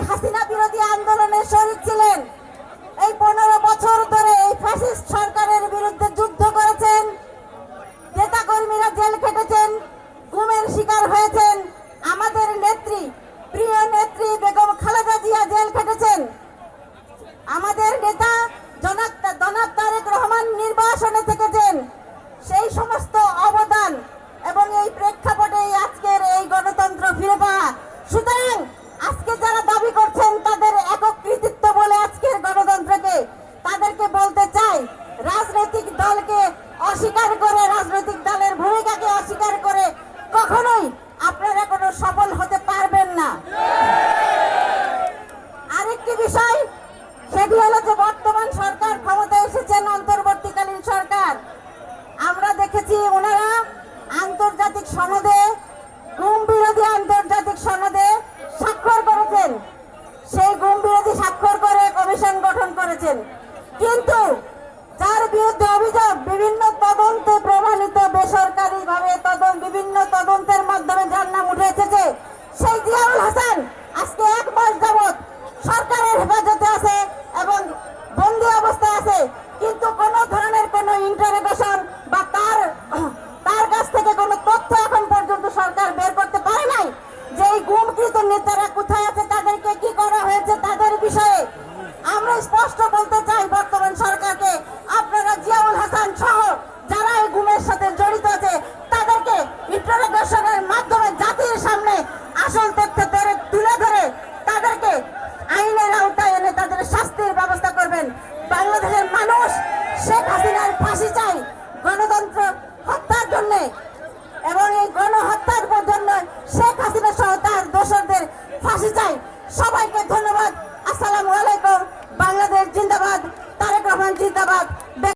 বিরোধী আন্দোলনে শরিক ছিলেন। এই পনেরো বছর ধরে এই ফ্যাসিস্ট সরকারের বিরুদ্ধে যুদ্ধ করেছেন। নেতা কর্মীরা জেল খেটেছেন, গুমের শিকার হয়েছেন। আমাদের নেত্রী, প্রিয় নেত্রী বেগম খালেদা জিয়া জেল খেটেছেন। আমাদের নেতা জনাব জনাব তারেক রহমান নির্বাসনে তাদেরকে বলতে চাই, রাজনৈতিক দলকে অস্বীকার করে, রাজনৈতিক দলের ভূমিকাকে অস্বীকার করে কখনোই আপনারা কোনো সফল হতে পারবেন না। আরেকটি বিষয়, সেটি হলো যে বর্তমান সরকার ক্ষমতায় এসেছেন অন্তর্বর্তীকালীন সরকার। আমরা দেখেছি ওনারা আন্তর্জাতিক সনদে গুম বিরোধী আন্তর্জাতিক সনদে স্বাক্ষর করেছেন। সেই গুম বিরোধী স্বাক্ষর করে কমিশন গঠন করেছেন। কিন্তু যার বিরুদ্ধে অভিযোগ বিভিন্ন তদন্তে প্রমাণিত বেসরকারি ভাবে তদন্ত বিভিন্ন তদন্তের মাধ্যমে যার নাম উঠে এসেছে সেই জিয়াউল হাসান। আজকে এক মাস যাবত সরকারের হেফাজতে আছে এবং বন্দি অবস্থায় আছে। কিন্তু কোনো ধরনের কোনো ইন্টারোগেশন বা তার তার কাছ থেকে কোনো তথ্য এখন পর্যন্ত সরকার বের করতে পারে নাই। যে এই গুমকৃত নেতারা কোথায় আছে, তাদেরকে কি করা হয়েছে, তাদের বিষয়ে আমরা স্পষ্ট বলতে চাই তাদেরকে মাধ্যমে জাতির সামনে আসল তথ্য ধরে তুলে ধরে তাদেরকে আইনের আওতায় এনে তাদের শাস্তির ব্যবস্থা করবেন। বাংলাদেশের মানুষ শেখ হাসিনার ফাঁসি চাই গণতন্ত্র হত্যার জন্য। এবং এই গণহত্যার জন্য শেখ হাসিনা সহ তার দোসরদের ফাঁসি চাই সবাইকে ধন্যবাদ। আসসালামু আলাইকুম।